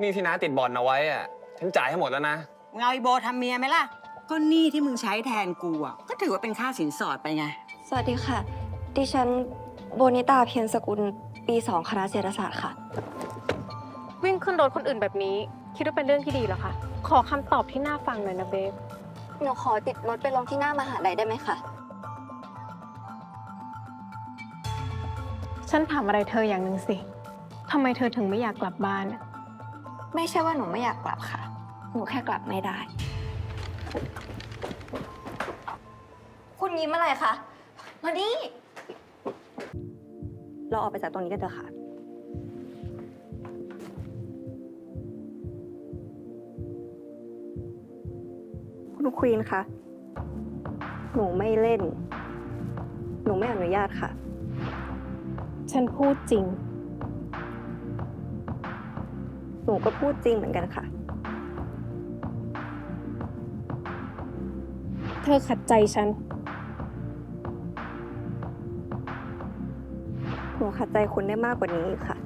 นี่ที่น้าติดบอลเอาไว้อะฉันจ่ายให้หมดแล้วนะ มึงเอาไอโบทำเมียไหมล่ะ ก็หนี่ที่มึงใช้แทนกูอะ ก็ถือว่าเป็นค่าสินสอดไปไง สวัสดีค่ะ ดิฉันโบนิตาเพียรสกุลปี2คณะเศรษฐศาสตร์ค่ะ วิ่งขึ้นรถคนอื่นแบบนี้ คิดว่าเป็นเรื่องที่ดีเหรอคะขอคำตอบที่น่าฟังหน่อยนะเบฟหนูขอติดรถไปลงที่หน้ามหาลัยได้ไหมคะ ฉันถามอะไรเธออย่างหนึ่งสิทำไมเธอถึงไม่อยากกลับบ้านอะ ไม่ใช่ว่าหนูไม่อยากกลับค่ะ หนูแค่กลับไม่ได้ คุณยิ้มอะไรคะ มาดิเราออกไปจากตรงนี้กันเถอะค่ะ คุณควีนคะ หนูไม่เล่น หนูไม่อนุญาตค่ะ ฉันพูดจริง หนูก็พูดจริงเหมือนกันค่ะ เธอขัดใจฉัน หนูขัดใจคุณได้มากกว่านี้อีกค่ะ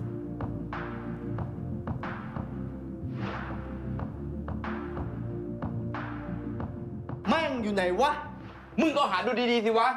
แม่งอยู่ไหนวะ มึงก็หาดูดีๆสิวะ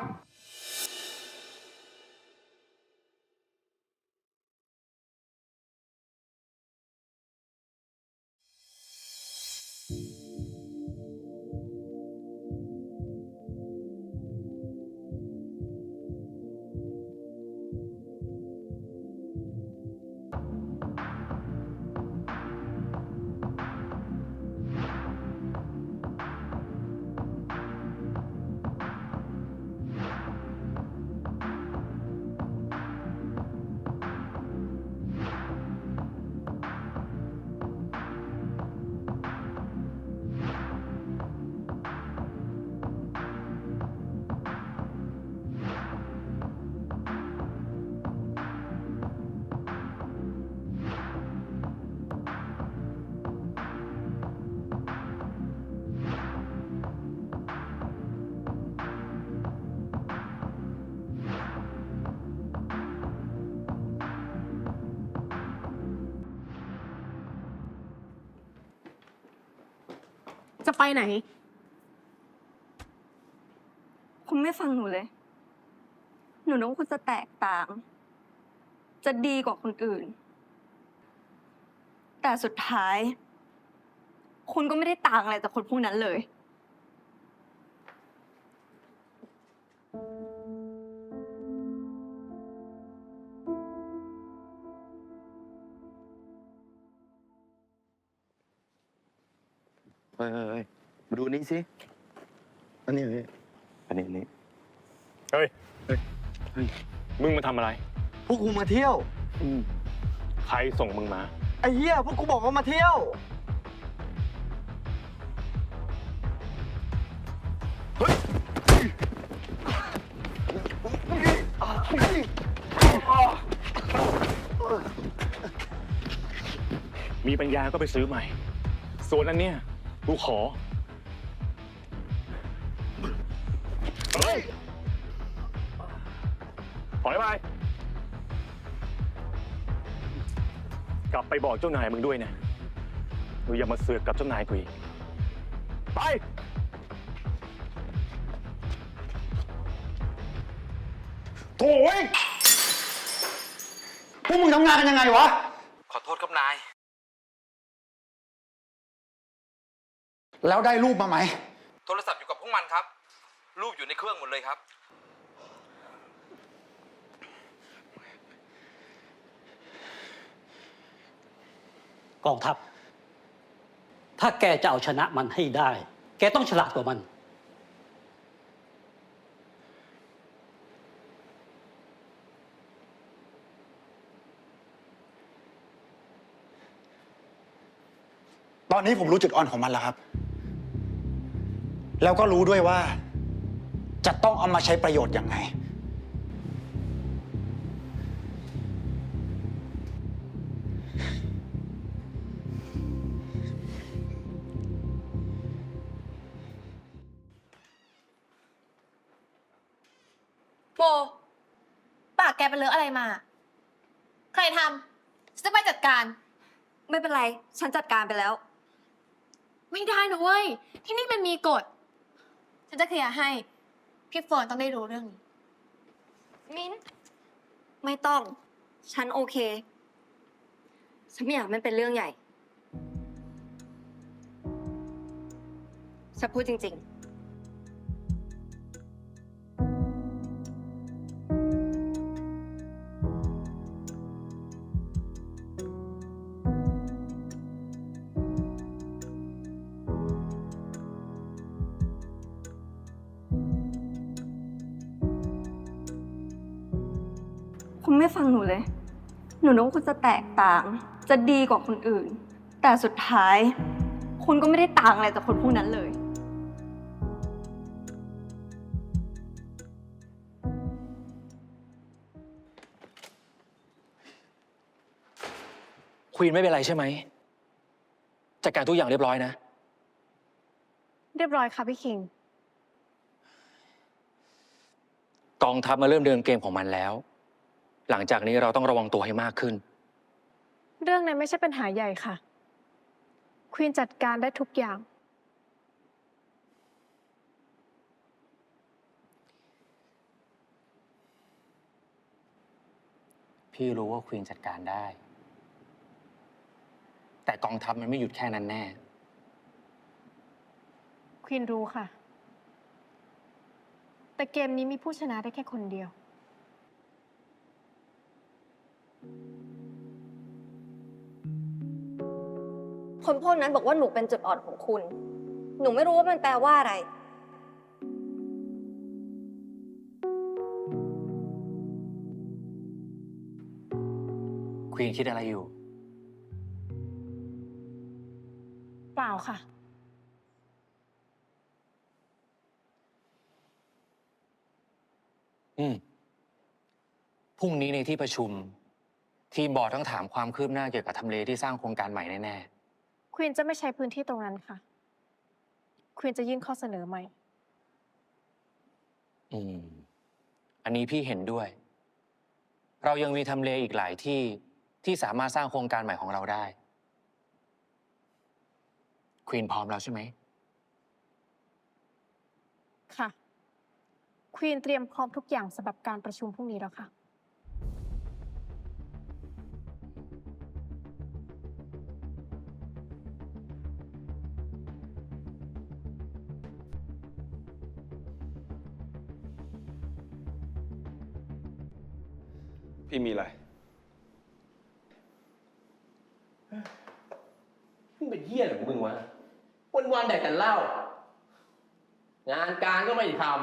จะไปไหน คุณไม่ฟังหนูเลย หนูนึกว่าคุณจะแตกต่าง จะดีกว่าคนอื่น แต่สุดท้าย คุณก็ไม่ได้ต่างอะไรจากคนพวกนั้นเลย เฮ้ยเฮ้ยเฮ้ยมาดูนี่สิ อันนี้พี่อันนี้อันนี้เฮ้ยเฮ้ยเฮ้ย มึงมาทำอะไร พวกกูมาเที่ยว อืมใครส่งมึงมา ไอ้เหี้ยพวกกูบอกว่ามาเที่ยวเฮ้ยมีปัญญาก็ไปซื้อใหม่ ส่วนอันเนี้ย กูขอ เฮ้ย ถอยไป กลับไปบอกเจ้านายมึงด้วยนะมึงอย่ามาเสือกกับเจ้านายกูอีกไป โถ่เว้ยพวกมึงทำงานกันยังไงวะ ขอโทษครับนาย แล้วได้รูปมาไหม โทรศัพท์อยู่กับพวกมันครับ รูปอยู่ในเครื่องหมดเลยครับ กองทัพ ถ้าแกจะเอาชนะมันให้ได้ แกต้องฉลาดกว่ามัน ตอนนี้ผมรู้จุดอ่อนของมันแล้วครับ แล้วก็รู้ด้วยว่า จะต้องเอามาใช้ประโยชน์ยังไง โบปากแกเป็นเลอะอะไรมา ใครทำฉันจะไปจัดการ ไม่เป็นไร ฉันจัดการไปแล้ว ไม่ได้นะเว้ย ที่นี่มันมีกฎ ฉันจะเคลียร์ให้ พี่เฟิร์นต้องได้รู้เรื่องนี้ มิ้น ไม่ต้อง ฉันโอเค ฉันไม่อยากให้มันเป็นเรื่องใหญ่ ฉันพูดจริง ๆ งหนูเลย หนูนึกว่าคุณจะแตกต่าง จะดีกว่าคนอื่น แต่สุดท้าย คุณก็ไม่ได้ต่างอะไรจากคนพวกนั้นเลย ควีนไม่เป็นไรใช่ไหมจัดการทุกอย่างเรียบร้อยนะ เรียบร้อยค่ะพี่คิง กองทัพมาเริ่มเดินเกมของมันแล้ว หลังจากนี้เราต้องระวังตัวให้มากขึ้น เรื่องนั้นไม่ใช่ปัญหาใหญ่ค่ะ ควีนจัดการได้ทุกอย่าง พี่รู้ว่าควีนจัดการได้ แต่กองทัพมันไม่หยุดแค่นั้นแน่ ควีนรู้ค่ะ แต่เกมนี้มีผู้ชนะได้แค่คนเดียว คนพวกนั้นบอกว่าหนูเป็นจุดอ่อนของคุณ หนูไม่รู้ว่ามันแปลว่าอะไร ควีนคิดอะไรอยู่ เปล่าค่ะ อืม พรุ่งนี้ในที่ประชุม ทีมบอร์ดต้องถามความคืบหน้าเกี่ยวกับทำเลที่สร้างโครงการใหม่แน่ ควีนจะไม่ใช้พื้นที่ตรงนั้นค่ะ ควีนจะยื่นข้อเสนอใหม่ๆอืม อันนี้พี่เห็นด้วย เรายังมีทำเลอีกหลายที่ที่สามารถสร้างโครงการใหม่ของเราได้ ควีนพร้อมแล้วใช่ไหม ค่ะ ควีนเตรียมพร้อมทุกอย่างสำหรับการประชุมพรุ่งนี้แล้วค่ะ พี่มีอะไร มึงเป็นเหี้ยอะไรของมึงวะ วันวันๆแดกแต่เหล้า งานการก็ไม่ทำ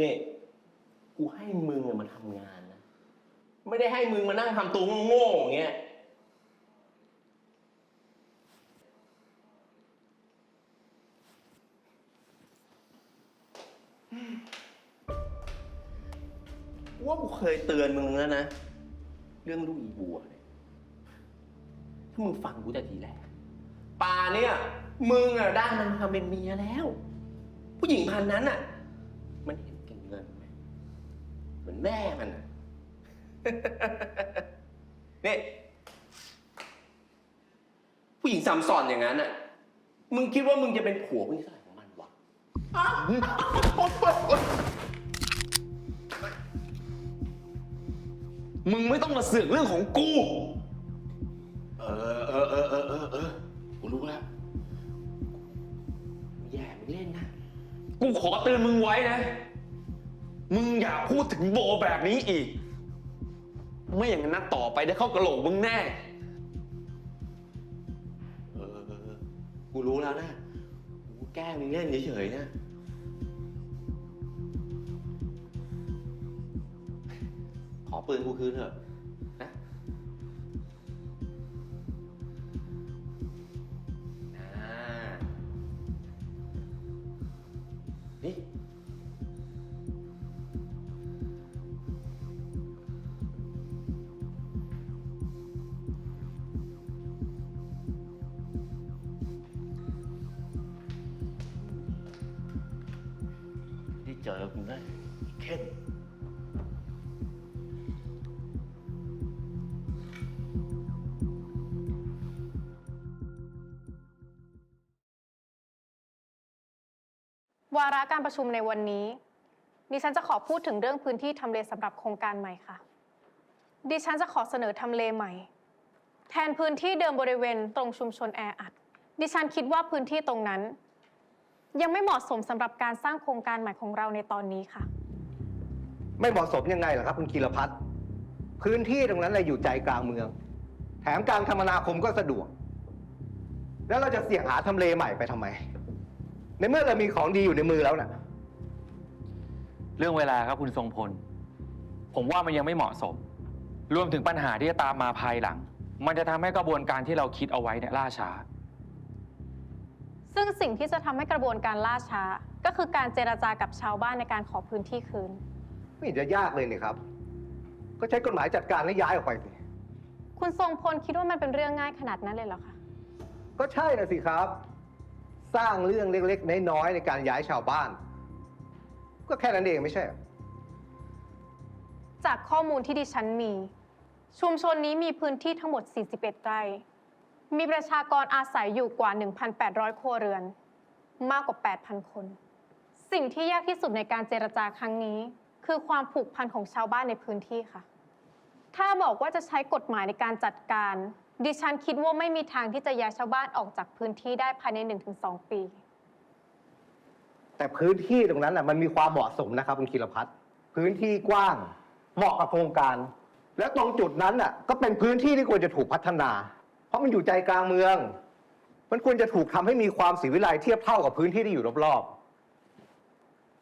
นี่ กูให้มึงอะมาทำงานนะ ไม่ได้ให้มึงมานั่งทำตัวโง่ๆอย่างเงี้ย ยเตือนมึงแล้วนะ เรื่องลูกอีบัวเนี่ยถ้ามึงฟังกูแต่ทีแรกป่าเนี่ย มึงอะได้มันทำเป็นเมียแล้ว ผู้หญิงพันนั้นอะมันเห็นเก่งเงินไหมเหมือนแม่มันอะ นี่ผู้หญิงซ้ำซ้อนอย่างนั้นอะมึงคิดว่ามึงจะเป็นผัวผู้หญิงสายของมันวะ มึงไม่ต้องมาเสือกเรื่องของกู เออเออเออเออเออเออกูรู้แล้วแย่มึงเล่นนะ กูขอเตือนมึงไว้นะ มึงอย่าพูดถึงโบแบบนี้อีก ไม่อย่างนั้นนะต่อไปได้เข้ากระโหลกมึงแน่ เออเออเออกูรู้แล้วนะ กูแกล้งมึงเล่นเฉยๆนะ ปืนกูคืนเถอะนะอ่านี่ วาระการประชุมในวันนี้ ดิฉันจะขอพูดถึงเรื่องพื้นที่ทำเลสำหรับโครงการใหม่ค่ะ ดิฉันจะขอเสนอทำเลใหม่ แทนพื้นที่เดิมบริเวณตรงชุมชนแออัด ดิฉันคิดว่าพื้นที่ตรงนั้น ยังไม่เหมาะสมสำหรับการสร้างโครงการใหม่ของเราในตอนนี้ค่ะ ไม่เหมาะสมยังไงล่ะครับ คุณกีรพัฒน์พื้นที่ตรงนั้นเลยอยู่ใจกลางเมือง แถมการคมนาคมก็สะดวก แล้วเราจะเสี่ยงหาทำเลใหม่ไปทำไม ในเมื่อเรามีของดีอยู่ในมือแล้วน่ะ เรื่องเวลาครับคุณทรงพล ผมว่ามันยังไม่เหมาะสม รวมถึงปัญหาที่จะตามมาภายหลัง มันจะทำให้กระบวนการที่เราคิดเอาไว้เนี่ยล่าช้า ซึ่งสิ่งที่จะทำให้กระบวนการล่าช้า ก็คือการเจรจากับชาวบ้านในการขอพื้นที่คืน ไม่เห็นจะยากเลยนี่ครับ ก็ใช้กฎหมายจัดการและย้ายออกไปสิคุณทรงพลคิดว่ามันเป็นเรื่องง่ายขนาดนั้นเลยเหรอคะ ก็ใช่นะสิครับ สร้างเรื่องเล็กๆ น้อยๆ ในการย้ายชาวบ้าน ก็แค่นั้นเองไม่ใช่ จากข้อมูลที่ดิฉันมี ชุมชนนี้มีพื้นที่ทั้งหมด 41 ไร่ มีประชากรอาศัยอยู่กว่า 1,800 ครัวเรือน มากกว่า 8,000 คน สิ่งที่ยากที่สุดในการเจรจาครั้งนี้ คือความผูกพันของชาวบ้านในพื้นที่ค่ะ ถ้าบอกว่าจะใช้กฎหมายในการจัดการ ดิฉันคิดว่าไม่มีทางที่จะย้ายชาวบ้านออกจากพื้นที่ได้ภายใน 1-2 ปี แต่พื้นที่ตรงนั้นน่ะมันมีความเหมาะสมนะครับคุณคีรพัฒน์พื้นที่กว้างเหมาะกับโครงการ และตรงจุดนั้นน่ะก็เป็นพื้นที่ที่ควรจะถูกพัฒนา เพราะมันอยู่ใจกลางเมือง มันควรจะถูกทำให้มีความสีวิไลเทียบเท่ากับพื้นที่ที่อยู่รอบ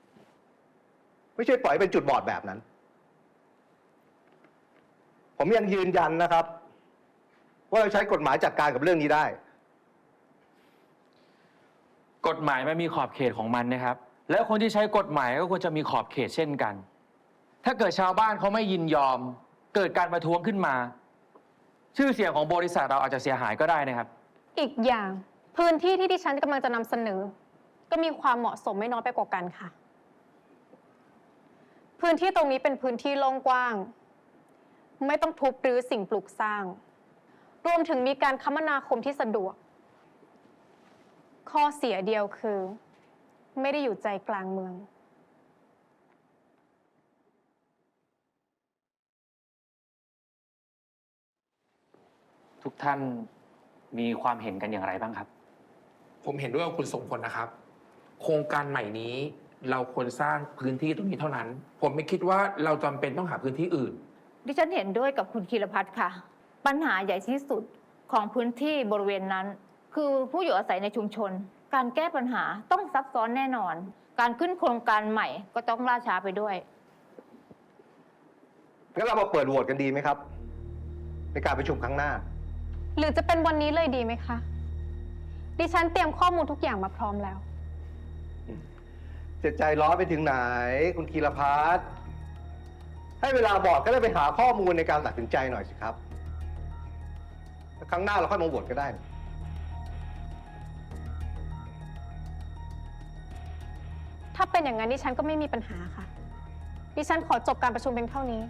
ๆไม่ใช่ปล่อยเป็นจุดบอดแบบนั้น ผมยังยืนยันนะครับ ว่าเราใช้กฎหมายจัดการกับเรื่องนี้ได้ กฎหมายมันมีขอบเขตของมันนะครับ แล้วคนที่ใช้กฎหมายก็ควรจะมีขอบเขตเช่นกัน ถ้าเกิดชาวบ้านเขาไม่ยินยอม เกิดการประท้วงขึ้นมา ชื่อเสียงของบริษัทเราอาจจะเสียหายก็ได้นะครับ อีกอย่างพื้นที่ที่ดิฉันกำลังจะนำเสนอ ก็มีความเหมาะสมไม่น้อยไปกว่ากันค่ะ พื้นที่ตรงนี้เป็นพื้นที่โล่งกว้าง ไม่ต้องทุบรื้อสิ่งปลูกสร้าง รวมถึงมีการคมนาคมที่สะดวก ข้อเสียเดียวคือ ไม่ได้อยู่ใจกลางเมือง ทุกท่านมีความเห็นกันอย่างไรบ้างครับ ผมเห็นด้วยกับคุณทรงพลนะครับ โครงการใหม่นี้เราควรสร้างพื้นที่ตรงนี้เท่านั้น ผมไม่คิดว่าเราจำเป็นต้องหาพื้นที่อื่น ดิฉันเห็นด้วยกับคุณคีรพัฒน์ค่ะ ปัญหาใหญ่ที่สุดของพื้นที่บริเวณนั้น คือผู้อยู่อาศัยในชุมชน การแก้ปัญหาต้องซับซ้อนแน่นอน การขึ้นโครงการใหม่ก็ต้องล่าช้าไปด้วยงั้นเรามาเปิดโหวตกันดีไหมครับ ในการประชุมครั้งหน้า หรือจะเป็นวันนี้เลยดีไหมคะ ดิฉันเตรียมข้อมูลทุกอย่างมาพร้อมแล้วเจ็ดใจร้อนไปถึงไหน คุณคีรพัฒน์ให้เวลาบอกก็ได้ไปหาข้อมูลในการตัดสินใจหน่อยสิครับแล้ว ครั้งหน้าเราค่อยมาโหวตก็ได้ ถ้าเป็นอย่างนั้นดิฉันก็ไม่มีปัญหาค่ะ ดิฉันขอจบการประชุมเป็นเท่านี้